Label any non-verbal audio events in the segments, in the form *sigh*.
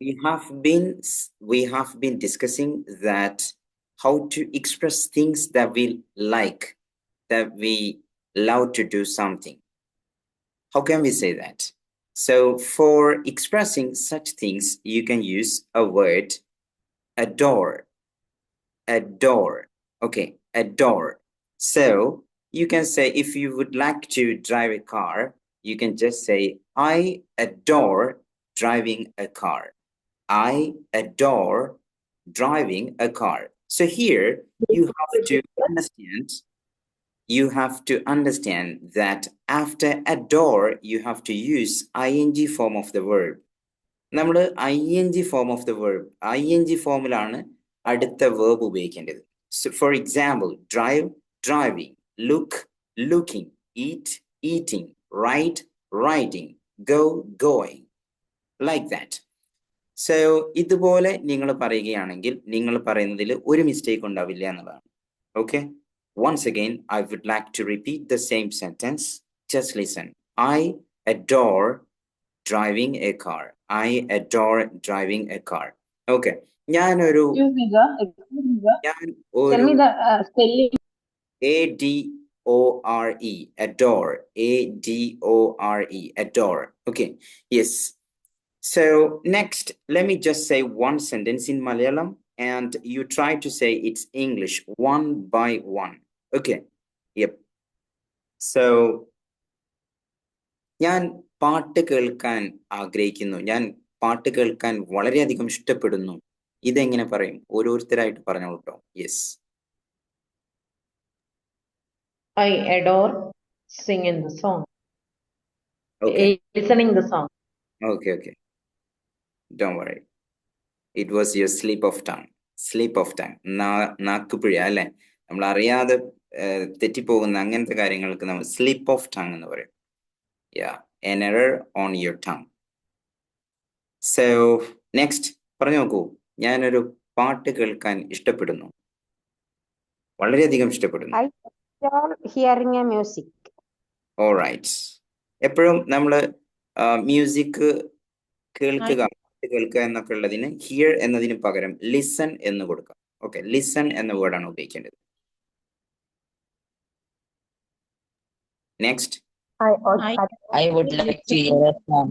we have been we have been discussing that how to express things that we like, that we love to do something. How can we say that? So for expressing such things, you can use a word adore, adore. Okay, adore. So you can say if you would like to drive a car, you can just say, I adore driving a car. I adore driving a car. So here you have to understand, you have to understand that after adore, you have to use ing form of the verb. നമ്മൾ I N G form of the verb I N G ഫോമിലാണ് അടുത്ത verb ഉപയോഗിക്കേണ്ടത് for example drive driving look looking eat eating write writing go going like that so ഇതുപോലെ നിങ്ങൾ പറയുകയാണെങ്കിൽ നിങ്ങൾ പറയുന്നതിൽ ഒരു മിസ്റ്റേക്ക് ഉണ്ടാവില്ല എന്നുള്ളതാണ്. Okay once again I would like to repeat the same sentence just listen I adore driving a car I adore driving a car okay ഞാനൊരു. ഞാൻ ഒരു me the uh, spelling. A D O R E, adore. A D O R E, adore. Okay, yes. So next, let me just say one sentence in Malayalam and you try to say it's English one by one. Okay, yep. So ഞാൻ പാട്ട് കേൾക്കാൻ ആഗ്രഹിക്കുന്നു ഞാൻ പാട്ട് കേൾക്കാൻ വളരെയധികം ഇഷ്ടപ്പെടുന്നു ഇതെങ്ങനെ പറയും ഓരോരുത്തരായിട്ട് പറഞ്ഞോളൂ കേട്ടോ Yes. I adore singing the song, Okay. eh, listening the song. Okay, worry it was your sleep of tongue sleep of Slip of tongue. നാ- നാക്കുപിഴ അല്ലെ? നമ്മൾ അറിയാതെ തെറ്റിപ്പോകുന്ന അങ്ങനത്തെ കാര്യങ്ങൾക്ക് നമ്മൾ സ്ലീപ്പ് ഓഫ് ടങ് എന്ന് പറയും. Yeah an error on your tongue so next പറഞ്ഞു നോക്കൂ. ഞാനൊരു പാട്ട് കേൾക്കാൻ ഇഷ്ടപ്പെടുന്നു. വളരെയധികം ഇഷ്ടപ്പെടുന്നു. I adore hearing a alright എപ്പോഴും നമ്മൾ മ്യൂസിക് കേൾക്കുക. കേൾക്കുക എന്നൊക്കെ ഉള്ളതിന് ഹിയർ എന്നതിന് പകരം ലിസൺ എന്ന് കൊടുക്കാം ഓക്കെ ലിസൺ എന്ന വേർഡാണ് ഉപയോഗിക്കേണ്ടത് next I, I, I would like to hear a song.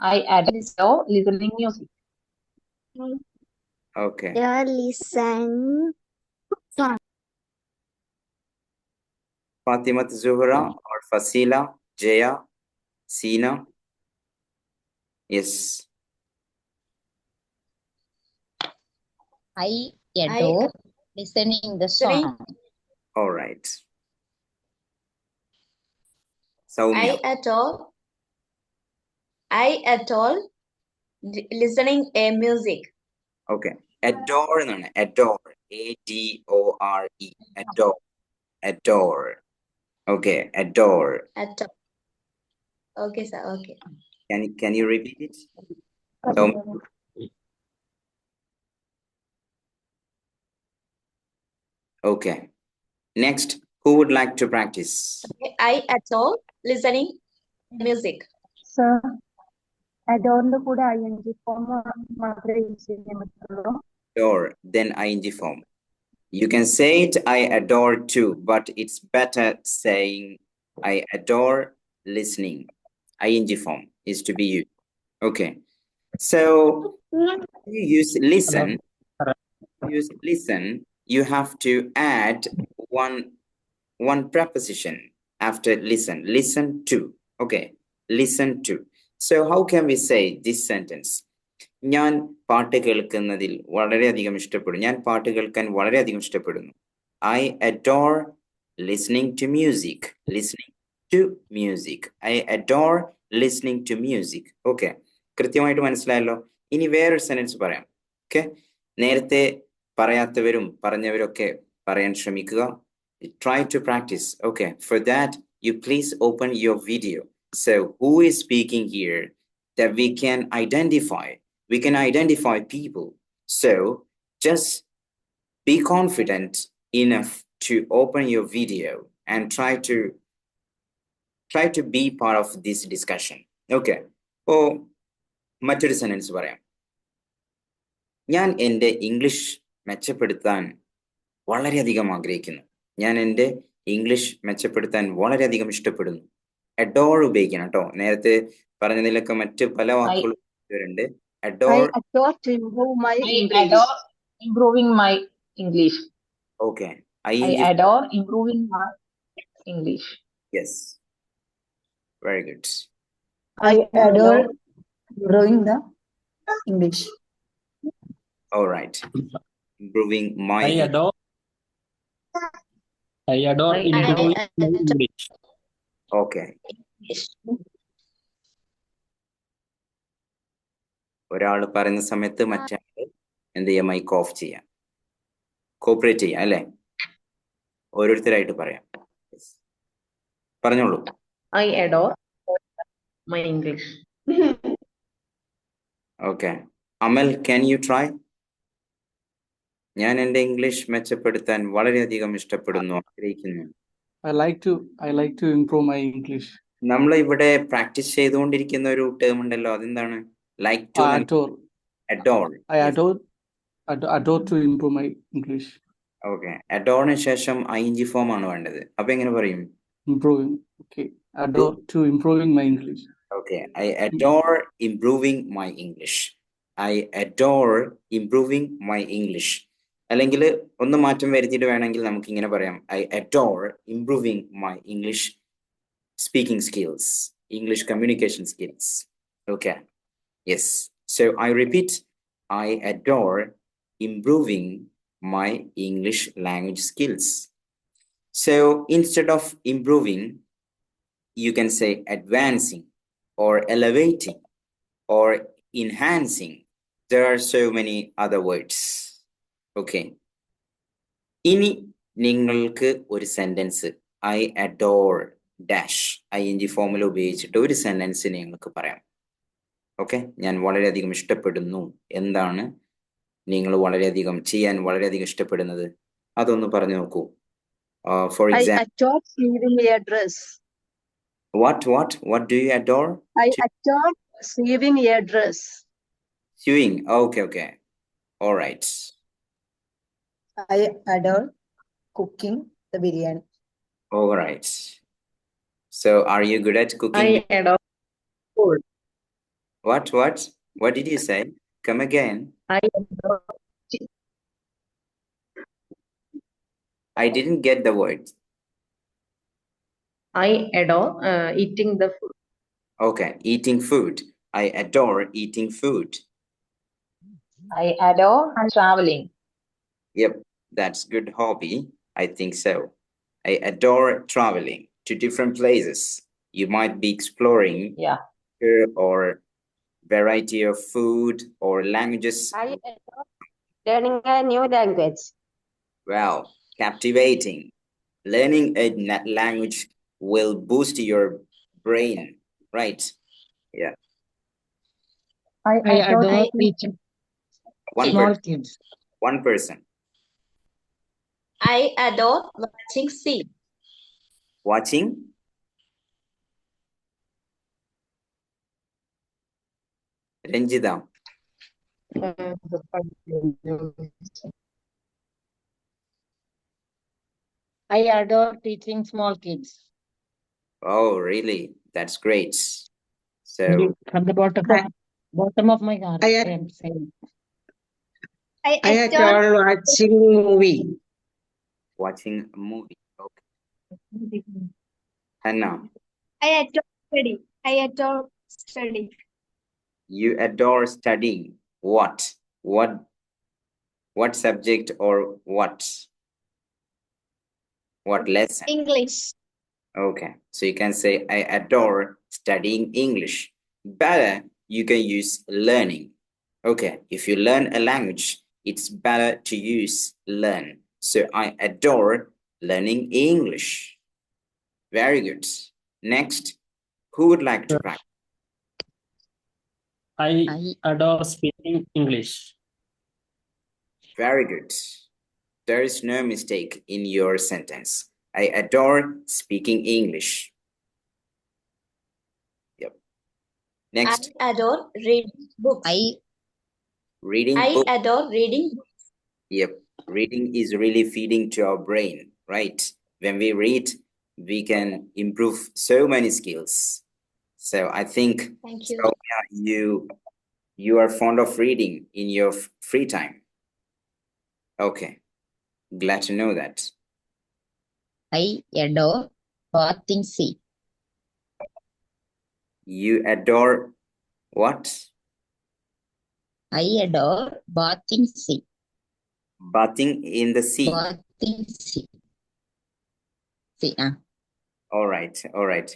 I adore listening music. Okay listen. Fathimath Juhara or Fazeela Jaya Seena yes I adore listening the song. Alright Soumya I at all. I at all d- listening a music. Okay adore എന്നാണ് adore a d o r e adore adore okay adore At all. Okay, sir. Okay. can, can you repeat it? So, okay. Next, who would like to practice? I at all listening music. Sir, adorned ಕೂಡ ing form ಮಾತ್ರ then ing form. You can say it, I adore too, but it's better saying, I adore listening ing form is to be used okay so you use listen use listen you have to add one one preposition after listen listen to okay listen to so how can we say this sentence ഞാൻ പാട്ട് കേൾക്കുന്നതിൽ വളരെയധികം ഇഷ്ടപ്പെടും ഞാൻ പാട്ട് കേൾക്കാൻ വളരെയധികം ഇഷ്ടപ്പെടുന്നു I adore listening to music listening to music I adore listening to music okay കൃത്യമായിട്ട് മനസ്സിലായല്ലോ ഇനി വേറൊരു സെന്റൻസ് പറയാം ഓക്കെ നേരത്തെ പറയാത്തവരും പറഞ്ഞവരൊക്കെ പറയാൻ ശ്രമിക്കുക try to practice okay for that you please open your video so who is speaking here that we can identify we can identify people so just be confident enough to open your video and try to try to be part of this discussion okay oh മറ്റൊരു sentence പറയാം. ഞാൻ എന്റെ English മെച്ചപ്പെടുത്താൻ വളരെയധികം ആഗ്രഹിക്കുന്നു. ഞാൻ എന്റെ English മെച്ചപ്പെടുത്താൻ വളരെയധികം ഇഷ്ടപ്പെടുന്നു. അഡോൾ ഉപയോഗിക്കണം കേട്ടോ. നേരത്തെ പറഞ്ഞതിലൊക്കെ മറ്റ് പല വാക്കുകളും വരുന്നുണ്ട് adore improving my English okay I adore improving my English yes very good. I adore growing the English. All right. Improving my I adore. I adore I- I- improving English. okay. ഒരാൾ പറയുന്ന സമയത്ത് മറ്റേ എന്ത് ചെയ്യാം mic off ചെയ്യാം cooperate ചെയ്യാം അല്ലേ ഓരോരുത്തരായിട്ട് പറയാം. പറഞ്ഞോളൂ I adore my English. Okay Amal can you try ഞാൻ എന്റെ ഇംഗ്ലീഷ് മെച്ചപ്പെടുത്താൻ വളരെയധികം ഇഷ്ടപ്പെടുന്നു. ആഗ്രഹിക്കുന്നു. I like to I like to improve my English നമ്മൾ ഇവിടെ പ്രാക്ടീസ് ചെയ്തുകൊണ്ടിരിക്കുന്ന ഒരു ടേം ഉണ്ടല്ലോ. അതെന്താണ്? Like to adore adore I adore adore to improve my English my English. Okay അഡോറിന് ശേഷം ഐ എൻ ജി ഫോം ആണ് വേണ്ടത്. അപ്പൊ എങ്ങനെ പറയും? Improving Okay. Adore to improving my English. Okay, I adore improving my English. I adore improving my English. അല്ലെങ്കിൽ ഒന്ന് മാറ്റം വരുത്തിയിട്ട് വേണമെങ്കിൽ നമുക്ക് ഇങ്ങനെ പറയാം. I adore improving my English speaking skills English communication skills okay yes so I repeat I adore improving my English language skills so instead of improving, you can say advancing or elevating or enhancing. There are so many other words. Okay. ഇനി നിങ്ങൾക്ക് ഒരു sentence I adore dash I N G ഫോമിൽ ഉപയോഗിച്ചിട്ട് ഒരു sentence നിങ്ങൾക്ക് പറയാം okay ഞാൻ വളരെയധികം ഇഷ്ടപ്പെടുന്നു എന്താണ് നിങ്ങൾ വളരെയധികം ചെയ്യാൻ വളരെയധികം ഇഷ്ടപ്പെടുന്നത് അതൊന്ന് പറഞ്ഞു നോക്കൂ four I example What, what, what do you adore? I adore sewing a dress. Sewing, okay, okay. All right. I adore cooking the biryani. All right. So are you good at cooking? I adore food. What, what? What did you say? Come again. I adore. I didn't get the words. I adore uh, eating the food. Okay, eating food. I adore eating food. I adore traveling. Yep, that's good hobby. I think so. I adore traveling to different places. You might be exploring Yeah. or variety of food or languages. I adore learning a new language. Wow, captivating. Learning a language will boost your brain, right? Yeah. I I adore adore eating teaching One small person. kids. One person. I adore watching sea. Watching. Ranjita. Uh, I adore teaching small kids. Oh, really? That's great. So, From the bottom of bottom of my heart, I I am saying. I I adore adore watching movie. watching a movie. Okay. Hannah, I adore study. I adore study. you adore studying. What? What? What subject or what? What lesson? English. Okay, so you can say, I adore studying English. Better, you can use learning. Okay, if you learn a language, it's better to use learn. So I adore learning English. Very good. Next, who would like to practice? I I adore speaking English. Very good. There is no mistake in your sentence. I adore speaking English. Yep. Next, I adore reading books. I reading I book. adore reading books. Yep, reading is really feeding to our brain, right? When we read, we can improve so many skills. So I think Thank you. Soumya, you you are fond of reading in your free time. Okay, glad to know that. I adore bathing sea. You adore what? I adore bathing sea. Bathing in the sea. Bathing sea. Sea. Ah, All right, all right.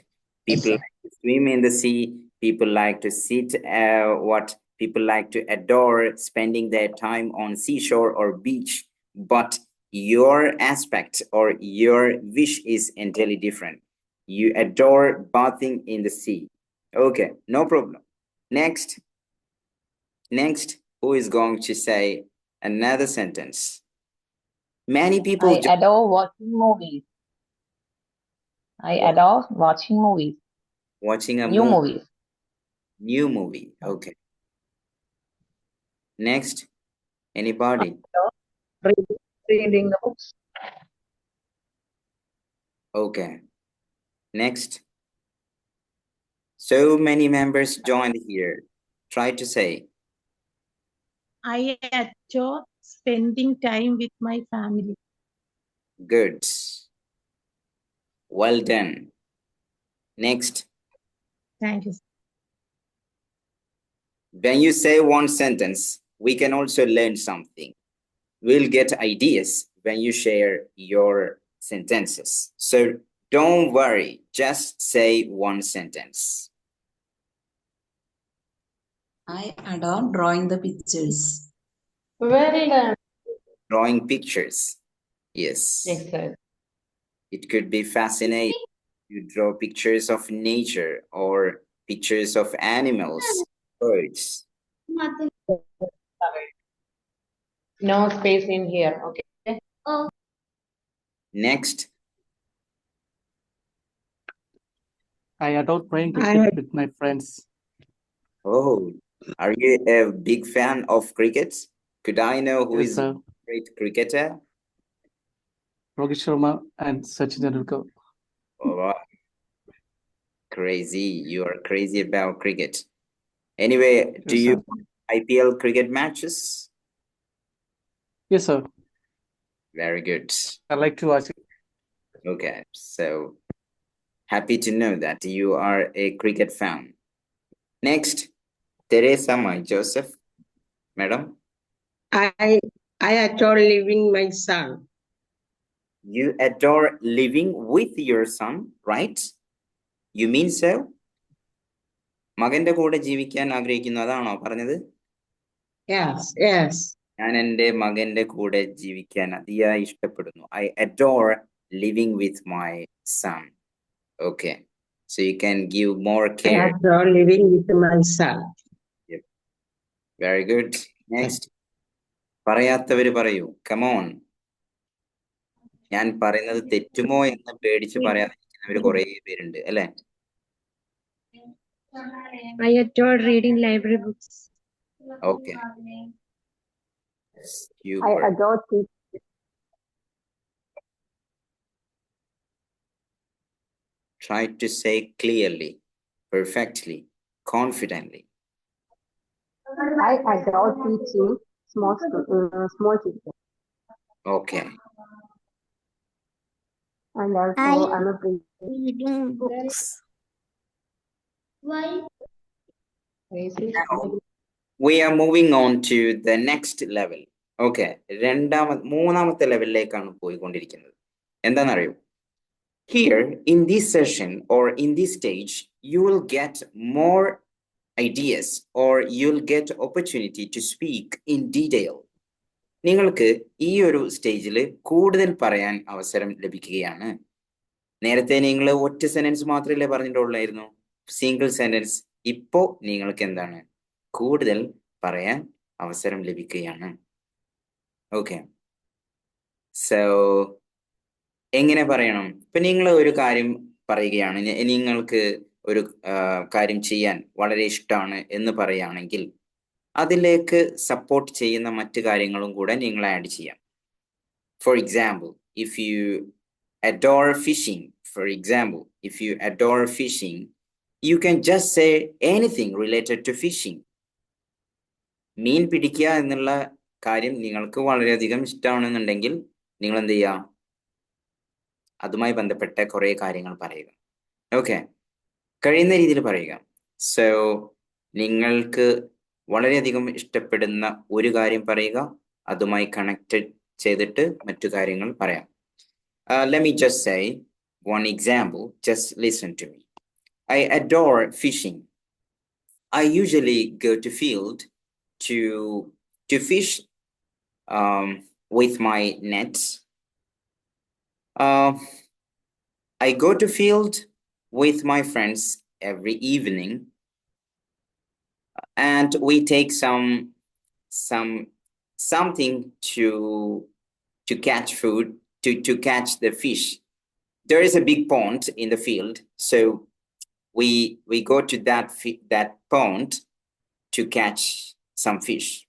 People like to swim in the sea. People like to sit. Uh, what people like to adore spending their time on seashore or beach. But your aspect or your wish is entirely different. You adore bathing in the sea. Okay, no problem. Next, next, who is going to say another sentence? Many people I adore watching movies. I adore watching movies. watching a New movie. movies. New movie. Okay. Next, anybody? Reading, reading the books. Okay. Next. So many members joined here. Try to say, I adore spending time with my family. good. Well done. Next, Thank you. when you say one sentence, we can also learn something. We'll get ideas when you share your sentences. So don't worry, just say one sentence. I adore drawing the pictures. Well done. Drawing pictures. Yes. Excellent. It could be fascinating. You draw pictures of nature or pictures of animals, birds. No space in here. Okay. Oh. Next, I adore playing I cricket with my friends. oh, are you a big fan of cricket? Could I know who Yes, is sir. a great cricketer? Rohit Sharma and Sachin Tendulkar. Oh, wow. Crazy. You are crazy about cricket. Anyway, do Yes, you sir. watch IPL cricket matches? Yes, sir. Very good. I like to watch it. Okay, so happy to know that you are a cricket fan. Next, Teresa my Joseph. Madam, I I adore living my son. you adore living with your son, right? You mean so? മകന്റെ കൂടെ ജീവിക്കാൻ ആഗ്രഹിക്കുന്നു അതാണോ പറഞ്ഞത് Yes, yes. ഞാൻ എന്റെ മകന്റെ കൂടെ ജീവിക്കാൻ അതിയായി ഇഷ്ടപ്പെടുന്നു. I adore living with my son okay so you can give more I care adore living with my son. Very good next പറയാത്തവര് പറയൂ. കമോൺ ഞാൻ പറയുന്നത് തെറ്റുമോ എന്ന് പേടിച്ച് പറയാതിരിക്കുന്നവര് കുറെ പേരുണ്ട് അല്ലെ? I adore reading library books. you I were- adore teaching. Try to say clearly, perfectly, confidently. I adore teaching small uh, small children. Okay. And also, I- I'm a Reading books. Why? We are moving on to the next level. Okay രണ്ടാമത് മൂന്നാമത്തെ ലെവലിലേക്കാണ് പോയിക്കൊണ്ടിരിക്കുന്നത്. എന്താണെന്നറിയോ here in this session or in this stage you will get more ideas or you will get opportunity to speak in detail നിങ്ങൾക്ക് ഈ ഒരു സ്റ്റേജിൽ കൂടുതൽ പറയാൻ അവസരം ലഭിക്കുകയാണ്. നേരത്തെ നിങ്ങൾ ഒറ്റ സെന്റൻസ് മാത്രമല്ലേ പറഞ്ഞിട്ടുള്ളായിരുന്നു? സിംഗിൾ സെന്റൻസ് ഇപ്പോൾ നിങ്ങൾക്ക് എന്താണ്? കൂടുതൽ പറയാൻ അവസരം ലഭിക്കുകയാണ്. ഓക്കെ സോ എങ്ങനെ പറയണം? ഇപ്പൊ നിങ്ങൾ ഒരു കാര്യം പറയുകയാണ്. നിങ്ങൾക്ക് ഒരു കാര്യം ചെയ്യാൻ വളരെ ഇഷ്ടമാണ് എന്ന് പറയുകയാണെങ്കിൽ അതിലേക്ക് സപ്പോർട്ട് ചെയ്യുന്ന മറ്റു കാര്യങ്ങളും കൂടെ നിങ്ങൾ ആഡ് ചെയ്യാം. For example if you adore fishing for example if you adore fishing you can just say anything related to fishing മീൻ പിടിക്കുക എന്നുള്ള കാര്യം നിങ്ങൾക്ക് വളരെയധികം ഇഷ്ടമാണെന്നുണ്ടെങ്കിൽ നിങ്ങൾ എന്ത് ചെയ്യുക അതുമായി ബന്ധപ്പെട്ട കുറേ കാര്യങ്ങൾ പറയുക. ഓക്കെ കഴിയുന്ന രീതിയിൽ പറയുക. സോ നിങ്ങൾക്ക് വളരെയധികം ഇഷ്ടപ്പെടുന്ന ഒരു കാര്യം പറയുക. അതുമായി കണക്റ്റഡ് ചെയ്തിട്ട് മറ്റു കാര്യങ്ങൾ പറയാം. Let just I one example just listen to me I adore fishing I usually go to field to to fish um, with my nets. Uh, I go to field with my friends every evening, and we take some some something to to catch food to to catch the fish. There is a big pond in the field, so we we go to that that pond to catch some fish.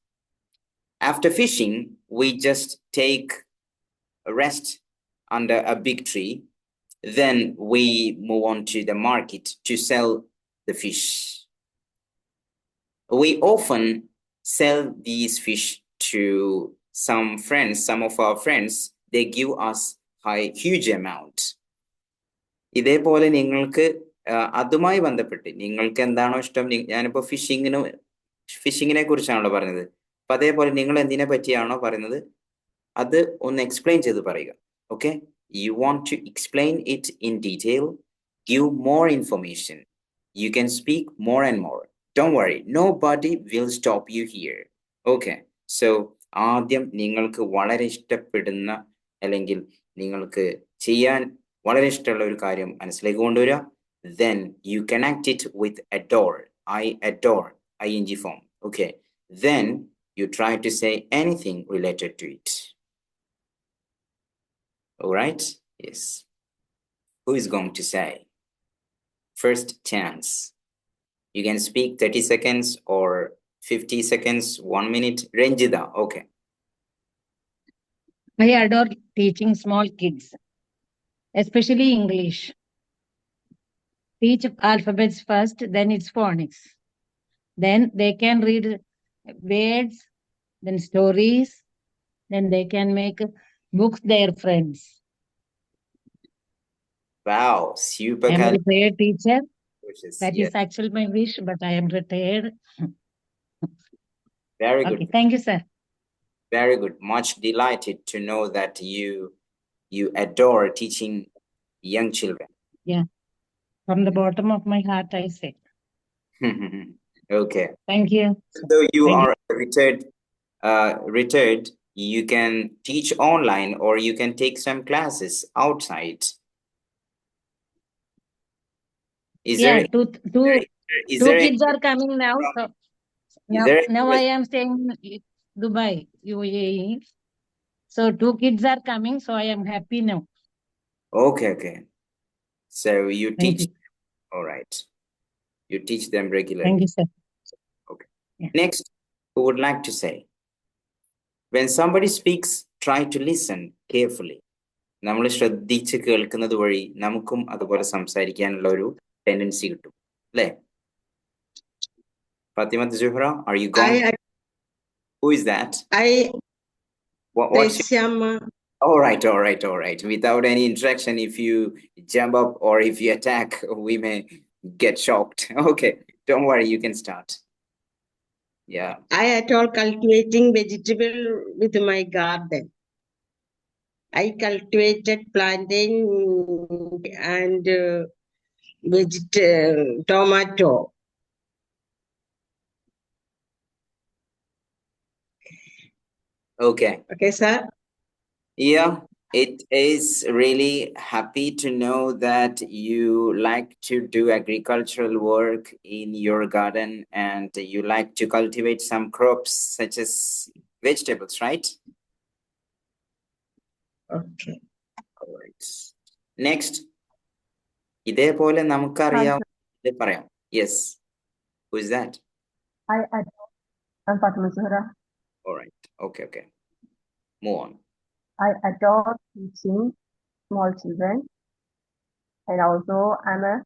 After fishing, we just take a rest under a big tree. Then we move on to the market to sell the fish. We often sell these fish to some friends, some of our friends. They give us high huge amount. ഇതേപോലെ നിങ്ങൾക്ക് ആ, അതുമായി ബന്ധപ്പെട്ട് നിങ്ങൾക്ക് എന്താണോ ഇഷ്ടം നി- ഞാനിപ്പോ ഫിഷിങ്ങിന് ഫിഷിങ്ങിനെ കുറിച്ചാണല്ലോ പറഞ്ഞത് അപ്പൊ അതേപോലെ നിങ്ങൾ എന്തിനെ പറ്റിയാണോ പറയുന്നത്? അത് ഒന്ന് എക്സ്പ്ലെയിൻ ചെയ്ത് പറയുക. Okay you want to explain it in detail give more information you can speak more and more Dr worry nobody will stop you here okay so ആദ്യം നിങ്ങൾക്ക് വളരെ ഇഷ്ടപ്പെടുന്ന അല്ലെങ്കിൽ നിങ്ങൾക്ക് ചെയ്യാൻ വളരെ ഇഷ്ടമുള്ള ഒരു കാര്യം മനസ്സിലേക്ക് കൊണ്ടുവരിക. Then you then you with it with adore I N G form okay then you try to say anything related to it. All right? Yes. Who is going to say? First chance. You can speak 30 seconds or 50 seconds one minute. Ranjida okay. I adore teaching small kids, especially English. Teach alphabets first, then its phonics. Then they can read words, then stories, then they can make books their friends. wow super I am a retired teacher. wishes. That Yes, is actually my wish, but I am retired. *laughs* very good Okay, thank you, sir. very good much delighted to know that you you adore teaching young children Yeah. From the bottom of my heart, I say, *laughs* okay thank you. though you Thank you. are retired uh retired you can teach online or you can take some classes outside is Yeah, there two, two, is two there kids any- are coming now. So now, there now I am staying in Dubai, UAE. So two kids are coming, so I am happy now. okay okay so you Thank teach you. all right you teach them regularly Thank you, sir. Next, who would like to say? When somebody speaks, try to listen carefully. നമ്മൾ ശ്രദ്ധിച്ച് കേൾക്കുന്നത് വഴി നമുക്കും അതുപോലെ സംസാരിക്കാനുള്ള ഒരു tendency കിട്ടും അല്ലേ Fathima ജുഹ്റ R you gone I, who is that I, watts Reshama, all right all right all right without any interaction if you jump up or if you attack we may get shocked *laughs* okay don't worry you can start yeah I at all cultivating vegetable with my garden. I cultivated plantain and uh, veget uh, tomato. okay Okay, sir. Yeah, it is really happy to know that you like to do agricultural work in your garden and you like to cultivate some crops such as vegetables, right? Okay. All right. Next, ഇതേപോലെ നമുക്കറിയാവുന്ന ഇത് പറയാം yes who is that I adore, I'm Fatima Zuhra. Alright okay okay move on I adore teaching small children. And also I'm a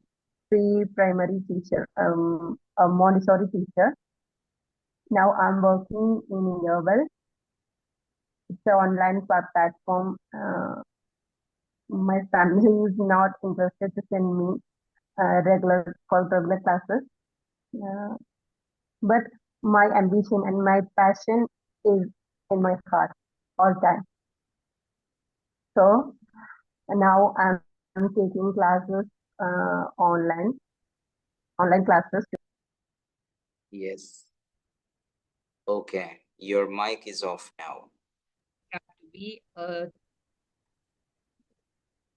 pre-primary teacher, um, a Montessori teacher. Now I'm working in Yeovil. It's an online plat- platform. Uh, my family is not interested to send me uh, regular for regular classes. Uh, but my ambition and my passion is in my heart all time. So now I'm, I'm taking classes uh, online, online classes. Yes. Okay, your mic is off now. have be uh,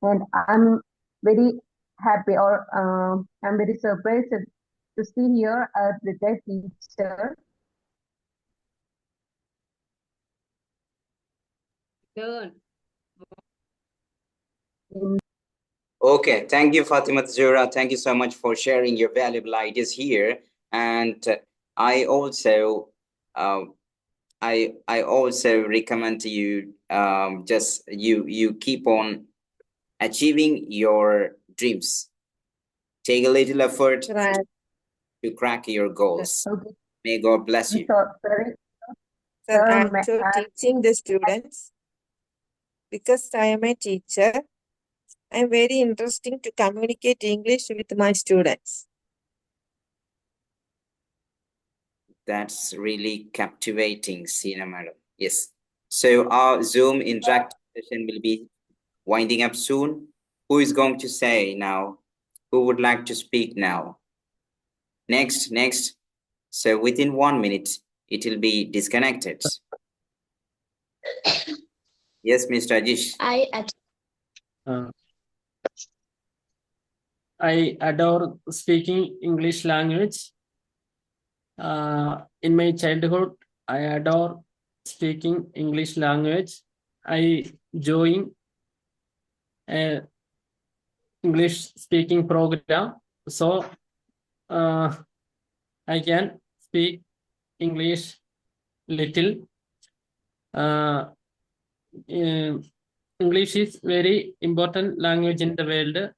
And I'm very happy or um I'm very surprised to see here a retired teacher learn. In Okay, thank you, Fatima Zura. Thank you so much for sharing your valuable ideas here. And uh, I also, um, I I also recommend to you, um, just you you keep on achieving your dreams. Take a little effort Right. to crack your goals. okay. May God bless you. So sorry, Sir, Sir, I'm may also I- teaching the students because I am a teacher. I'm very interesting to communicate English with my students. That's really captivating, Sina madam. Yes. So our Zoom interactive session will be winding up soon. Who is going to say now? Who would like to speak now? Next, next. So within one minute, it will be disconnected. *coughs* Yes, Mr. Ajish. I at Uh, I adore speaking English language. Uh, in my childhood, I adore speaking English language. I join a English speaking program, so uh, I can speak English little. Uh, English is very important language in the world.